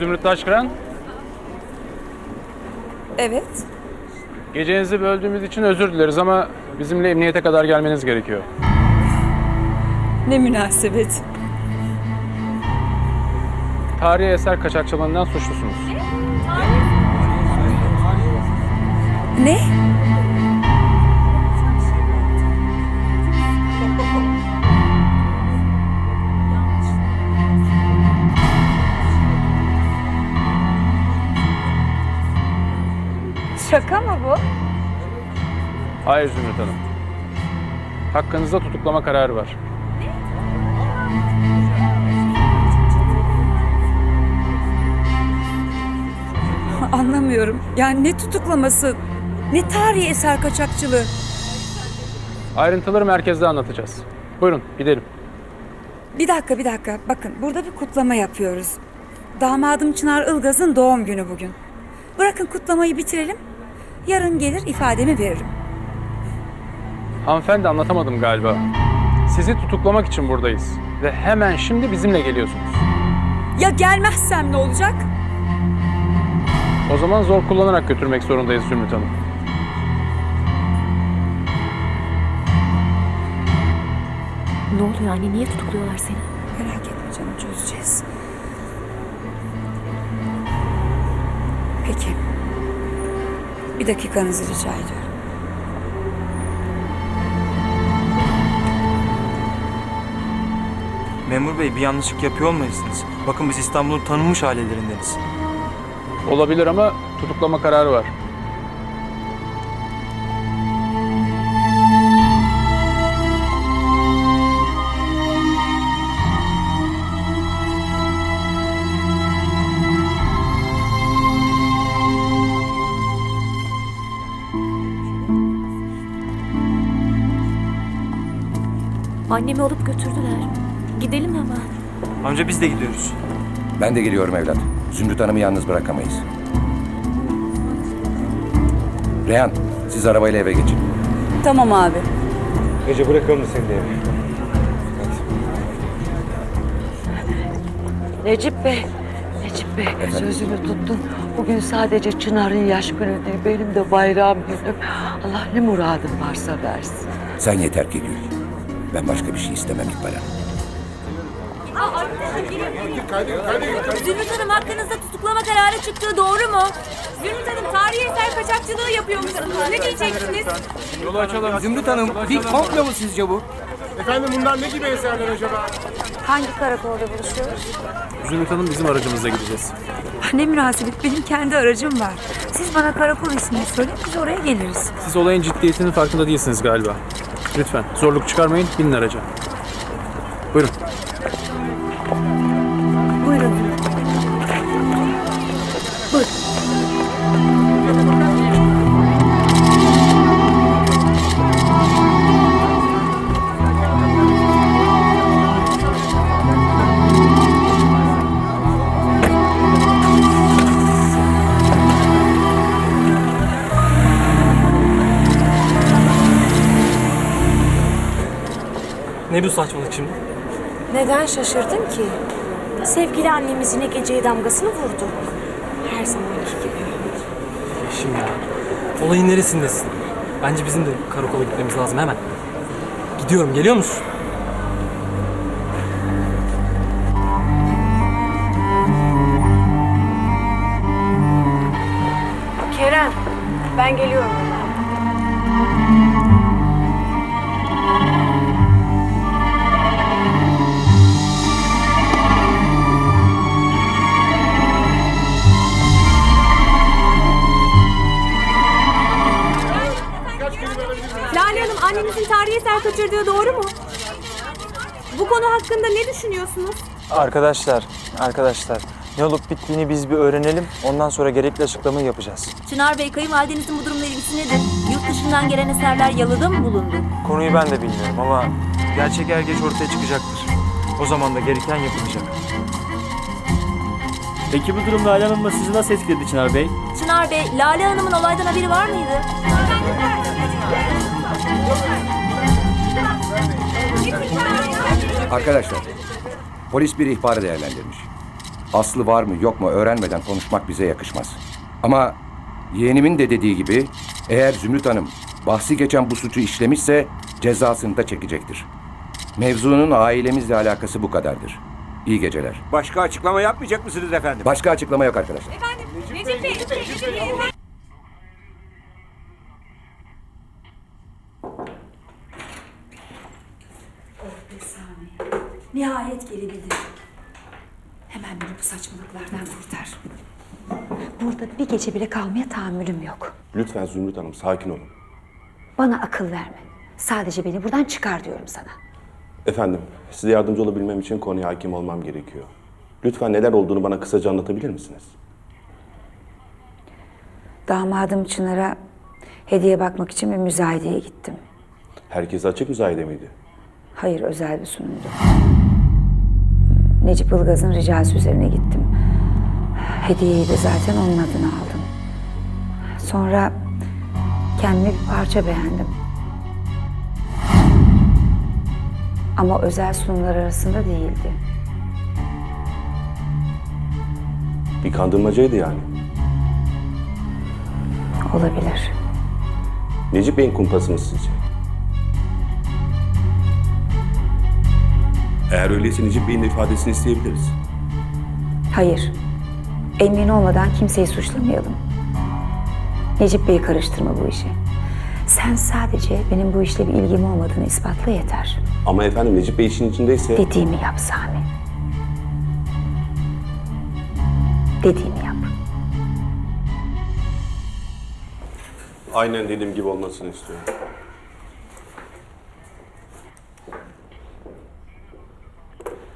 Zümrüt Taşkıran. Evet. Gecenizi böldüğümüz için özür dileriz ama bizimle emniyete kadar gelmeniz gerekiyor. Ne münasebet. Tarihi eser kaçakçılığından suçlusunuz. Ne? Şaka mı bu? Hayır Zümrüt Hanım. Hakkınızda tutuklama kararı var. Anlamıyorum. Yani ne tutuklaması, ne tarihi eser kaçakçılığı. Ayrıntıları merkezde anlatacağız. Buyurun gidelim. Bir dakika, bir dakika. Bakın burada bir kutlama yapıyoruz. Damadım Çınar Ilgaz'ın doğum günü bugün. Bırakın kutlamayı bitirelim. Yarın gelir ifademi veririm. Hanımefendi anlatamadım galiba. Sizi tutuklamak için buradayız. Ve hemen şimdi bizimle geliyorsunuz. Ya gelmezsem ne olacak? O zaman zor kullanarak götürmek zorundayız Zümrüt Hanım. Ne oluyor anne? Niye tutukluyorlar seni? Bir dakikanızı rica ediyorum. Memur bey bir yanlışlık yapıyor olmayasınız. Bakın biz İstanbul'un tanınmış ailelerindeniz. Olabilir ama tutuklama kararı var. Annemi alıp götürdüler. Gidelim hemen. Amca biz de gidiyoruz. Ben de geliyorum evlat. Zümrüt Hanım'ı yalnız bırakamayız. Reyhan, siz arabayla eve geçin. Tamam abi. Gece bırakalım seni de eve. Necip Bey, Necip Bey sözünü tuttun. Bugün sadece Çınar'ın yaş günü değil, benim de bayram günüm. Allah ne muradın varsa versin. Sen yeter ki gül. Ben başka bir şey istemem İkbal Hanım. Zümrüt Hanım hakkınızda tutuklama kararı çıktığı doğru mu? Zümrüt Hanım tarihi eser kaçakçılığı yapıyormuşsunuz. Ne diyeceksiniz? Yolu açalım. Zümrüt Hanım bir komplo mu sizce bu? Efendim bunlar ne gibi eserler acaba? Hangi karakolda buluşuyoruz? Zümrüt Hanım bizim aracımızla gideceğiz. Ne münasebet benim kendi aracım var. Siz bana karakol ismini söyleyin biz oraya geliriz. Siz olayın ciddiyetinin farkında değilsiniz galiba. Lütfen zorluk çıkarmayın, binin araca. Buyurun. Buyurun. Ne bu saçmalık şimdi? Neden şaşırdın ki? Sevgili annemiz yine geceye damgasını vurdu. Her zamanki gibi. Şimdi. Olayın neresindesin? Bence bizim de karakola gitmemiz lazım hemen. Gidiyorum, geliyor musun? Kerem, ben geliyorum tarihi eser kaçırdığı doğru mu? Bu konu hakkında ne düşünüyorsunuz? Arkadaşlar, arkadaşlar. Ne olup bittiğini biz bir öğrenelim. Ondan sonra gerekli açıklamayı yapacağız. Çınar Bey kayınvalidenizin bu durumla ilgisi nedir? Yurt dışından gelen eserler yalıda mı bulundu? Konuyu ben de bilmiyorum ama gerçek er geç ortaya çıkacaktır. O zaman da gereken yapılacak. Peki bu durum Lale Hanım'la sizi nasıl etkiledi Çınar Bey? Çınar Bey, Lale Hanım'ın olaydan haberi var mıydı? Arkadaşlar, polis bir ihbarı değerlendirmiş. Aslı var mı yok mu öğrenmeden konuşmak bize yakışmaz. Ama yeğenimin de dediği gibi eğer Zümrüt Hanım bahsi geçen bu suçu işlemişse cezasını da çekecektir. Mevzunun ailemizle alakası bu kadardır. İyi geceler. Başka açıklama yapmayacak mısınız efendim? Başka açıklama yok arkadaşlar. Necip Bey, Necip Bey, Necip Nihayet gelebildin. Hemen beni bu saçmalıklardan kurtar. Burada bir gece bile kalmaya tahammülüm yok. Lütfen Zümrüt Hanım sakin olun. Bana akıl verme. Sadece beni buradan çıkar diyorum sana. Efendim size yardımcı olabilmem için konuya hakim olmam gerekiyor. Lütfen neler olduğunu bana kısaca anlatabilir misiniz? Damadım Çınar'a hediye bakmak için bir müzayedeye gittim. Herkese açık müzayede miydi? Hayır, özel bir sunumdu. Necip Ilgaz'ın ricası üzerine gittim. Hediyeyi de zaten onun adına aldım. Sonra kendime bir parça beğendim. Ama özel sunumlar arasında değildi. Bir kandırmacaydı yani. Olabilir. Necip Bey'in kumpası mı sizce? Eğer öyleyse Necip Bey'in de ifadesini isteyebiliriz. Hayır. Emin olmadan kimseyi suçlamayalım. Necip Bey'i karıştırma bu işe. Sen sadece benim bu işle bir ilgim olmadığını ispatla yeter. Ama efendim Necip Bey işin içindeyse... Dediğimi yap Sami. Dediğimi yap. Aynen dediğim gibi olmasını istiyorum.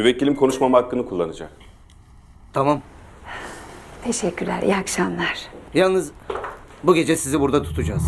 Müvekkilim konuşmama hakkını kullanacak. Tamam. Teşekkürler, iyi akşamlar. Yalnız bu gece sizi burada tutacağız.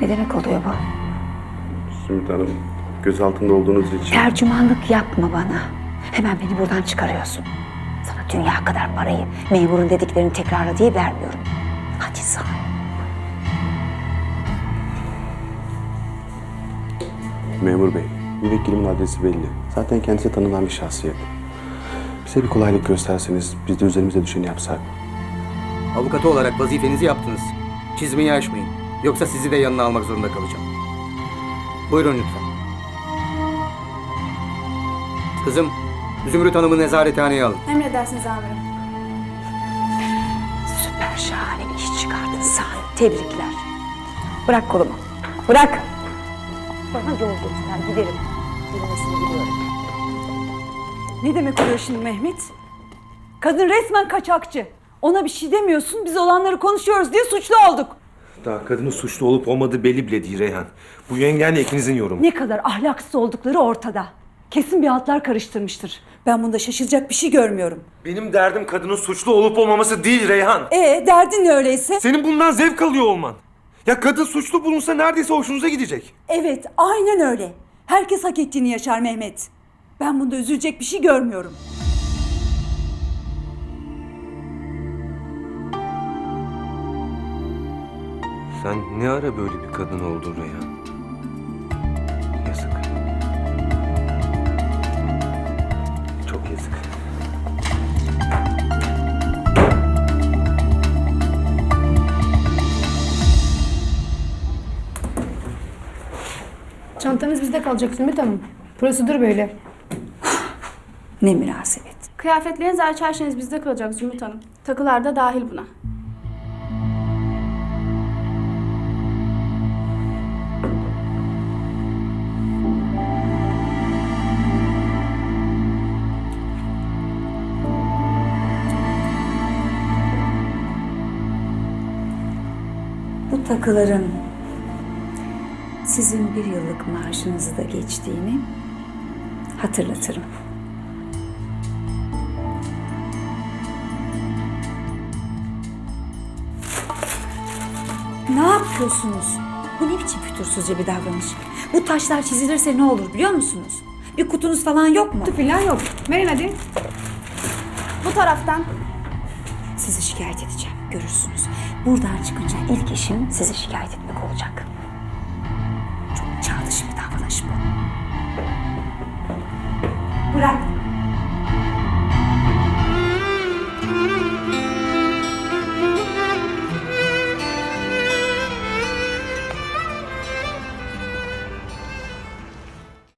Ne demek oluyor bu? Zümrüt Hanım, gözaltında olduğunuz için... Tercümanlık yapma bana. Hemen beni buradan çıkarıyorsun. Sana dünya kadar parayı memurun dediklerini tekrarla diye vermiyorum. Hadi Sami. Memur bey, müvekkilimin adresi belli. Zaten kendisi tanınan bir şahsiyet. Bize bir kolaylık gösterseniz, biz de üzerimize düşeni yapsak. Avukatı olarak vazifenizi yaptınız. Çizmeyi aşmayın. Yoksa sizi de yanına almak zorunda kalacağım. Buyurun lütfen. Kızım, Zümrüt Hanım'ı nezarethaneye alın. Emredersiniz amirim. Süper şahane bir iş çıkardın Sami. Tebrikler. Bırak kolumu. Bırak. Bana yol göster giderim. Kelimesini biliyorum. Ne demek oluyor şimdi Mehmet? Kadın resmen kaçakçı. Ona bir şey demiyorsun, biz olanları konuşuyoruz diye suçlu olduk. Daha kadının suçlu olup olmadığı belli bile değil Reyhan. Bu yengenle ikinizin yorumu. Ne kadar ahlaksız oldukları ortada. Kesin bir hatlar karıştırmıştır. Ben bunda şaşılacak bir şey görmüyorum. Benim derdim kadının suçlu olup olmaması değil Reyhan. E derdin ne öyleyse? Senin bundan zevk alıyor olman. Ya kadın suçlu bulunsa neredeyse hoşunuza gidecek. Evet, aynen öyle. Herkes hak ettiğini yaşar Mehmet. Ben bunda üzülecek bir şey görmüyorum. Sen ne ara böyle bir kadın oldun Reyhan? Çantanız bizde kalacak Zümrüt Hanım. Prosedür böyle. Ne münasebet. Kıyafetleriniz hariç her şeyiniz bizde kalacak Zümrüt Hanım. Takılar da dahil buna. Bu takıların sizin bir yıllık maaşınızı da geçtiğini hatırlatırım. Ne yapıyorsunuz? Bu ne biçim fütursuzca bir davranış? Bu taşlar çizilirse ne olur biliyor musunuz? Bir kutunuz falan yok mu? Falan yok. Verin hadi. Bu taraftan. Sizi şikayet edeceğim. Görürsünüz. Buradan çıkınca ilk işim sizi şikayet etmek olacak. Çağ dışı bir davranış bu. Bırak.